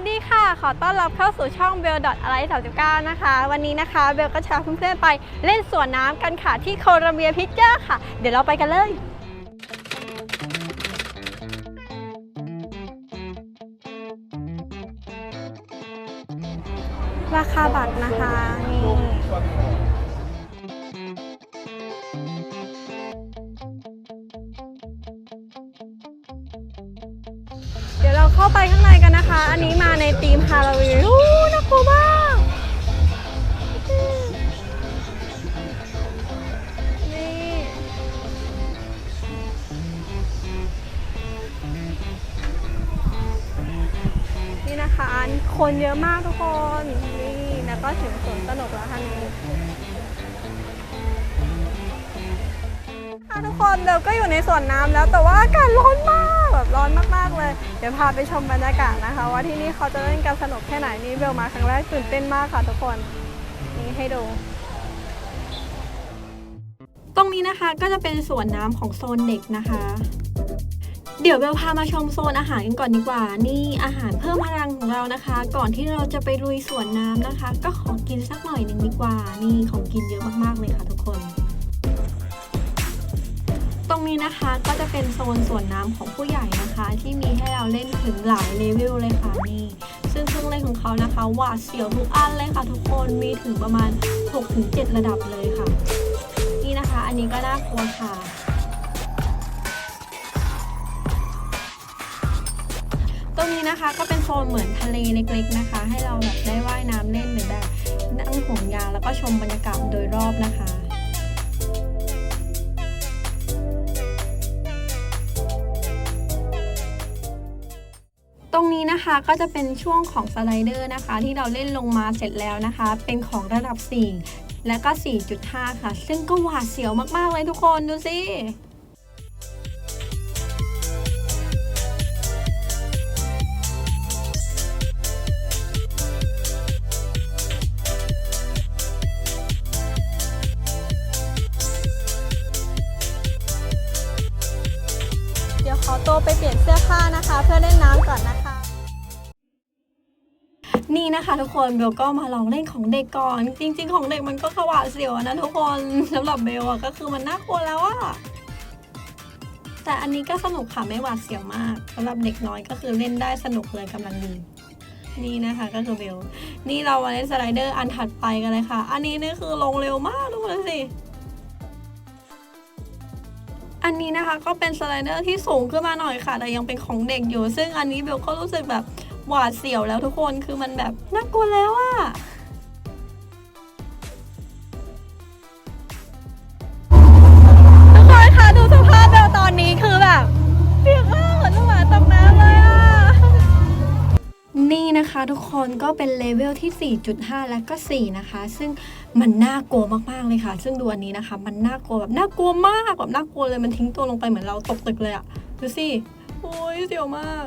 วัสดีค่ะ ขอต้อนรับเข้าสู่ช่อง b e l l a l i 39 นะคะ วันนี้นะคะ เบลก็จะพาเพื่อนๆไปเล่นสวนน้ำกันค่ะ ที่โคลัมเบียพิกเจอร์ค่ะ เดี๋ยวเราไปกันเลยราคาบัตรนะคะนี่ เข้าไปข้างในกันนะคะ อันนี้มาในธีมฮาโลวีนอู้น่ากลัวมากนี่นี่นะคะ คนเยอะมากทุกคน นี่ แล้วก็ถึงสวนสนุกแล้วค่ะนี่ ค่ะทุกคนเราก็อยู่ในสวนน้ำแล้วแต่ว่าอากาศร้อนมากแบบร้อนมากๆเลย เดี๋ยวพาไปชมบรรยากาศนะคะ ว่าที่นี่เขาจะเล่นกันสนุกแค่ไหนนี่เบลมาครั้งแรกตื่นเต้นมากค่ะทุกคนนี่ให้ดูตรงนี้นะคะก็จะเป็นสวนน้ำของโซนเด็กนะคะ เดี๋ยวเบลพามาชมโซนอาหารกันก่อนดีกว่า นี่อาหารเพิ่มพลังของเรานะคะ ก่อนที่เราจะไปลุยสวนน้ำนะคะ ก็ขอกินสักหน่อยหนึ่งดีกว่า นี่ของกินเยอะมากๆเลยค่ะทุกคน นี้นะคะก็จะเป็นโซนส่วนน้ำของผู้ใหญ่นะคะ ที่มีให้เราเล่นถึงหลายเลเวลเลยค่ะนี่ ซึ่งเครื่องเล่นของเขานะคะหวาดเสียวทุกอันเลยค่ะทุกคนมีถึงประมาณ 6-7 ระดับเลยค่ะ นี่นะคะอันนี้ก็น่ากลัวค่ะตรงนี้นะคะก็เป็นโซนเหมือนทะเลเล็กๆนะคะ ให้เราแบบได้ว่ายน้ำเล่นหรือแบบนั่งห่วงยางแล้วก็ชมบรรยากาศโดยรอบนะคะ ตรงนี้นะคะก็จะเป็นช่วงของสไลเดอร์นะคะ ที่เราเล่นลงมาเสร็จแล้วนะคะ เป็นของระดับ 4 และก็ 4.5 ค่ะ ซึ่งก็หวาดเสียวมากๆเลยทุกคนดูสิเดี๋ยวขอตัวไปเปลี่ยนเสื้อผ้านะคะ เพื่อ ก่อนนะคะ นี่นะคะทุกคนเบลก็มาลองเล่นของเด็กก่อน จริง ๆ ของเด็กมันก็ขวาดเสียวนะทุกคนสำหรับเบลอะก็คือมันน่ากลัวแล้วอะแต่อันนี้ก็สนุกค่ะไม่หวาดเสียวมากสำหรับเด็กน้อยก็คือเล่นได้สนุกเลยกำลังดีนี่นะคะก็คือเบลนี่เรามาเล่นสไลเดอร์อันถัดไปกันเลยค่ะ อันนี้นี่คือลงเร็วมากทุกคนสิ อันนี้นะคะก็เป็นสไลเดอร์ที่สูงขึ้นมาหน่อยค่ะ แต่ยังเป็นของเด็กอยู่ ซึ่งอันนี้เบลก็รู้สึกแบบหวาดเสียวแล้วทุกคนคือมันแบบน่ากลัวแล้วอะ ทุกคนก็เป็นเลเวลที่ 4.5 และก็ 4 นะคะ ซึ่งมันน่ากลัวมากๆเลยค่ะ ซึ่งดูอันนี้นะคะ มันน่ากลัวแบบน่ากลัวมากแบบน่ากลัวเลยมันทิ้งตัวลงไปเหมือนเราตกตึกเลยอะดูสิโอ้ยเสียวมาก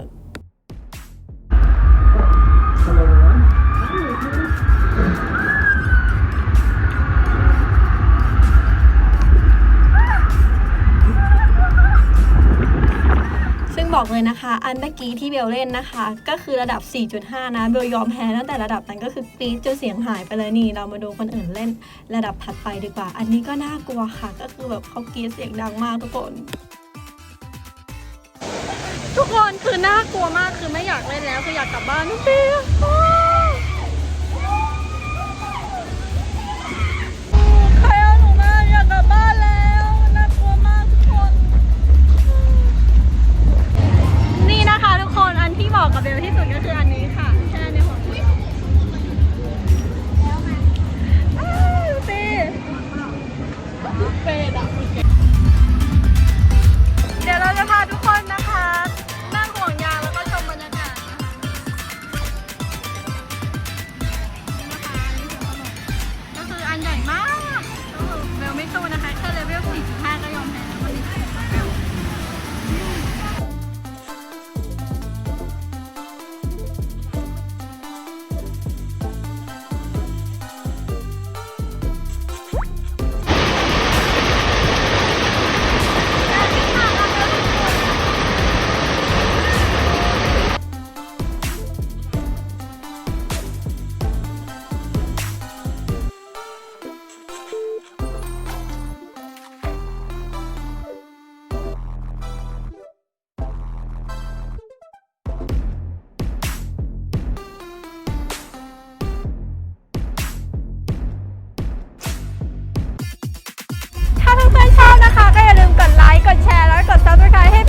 บอกเลยนะคะ อันเมื่อกี้ที่เบลเล่นนะคะ ก็คือระดับ 4.5 นะเบลยอมแพ้ตั้งแต่ระดับนั้นก็คือกรี๊ดจนเสียงหายไปเลยนี่ เรามาดูคนอื่นเล่นระดับถัดไปดีกว่า อันนี้ก็น่ากลัวค่ะ ก็คือแบบเขากรี๊ดเสียงดังมากทุกคน ทุกคนคือน่ากลัวมากคือไม่อยากเล่นแล้วคืออยากกลับบ้านทุกที กดแ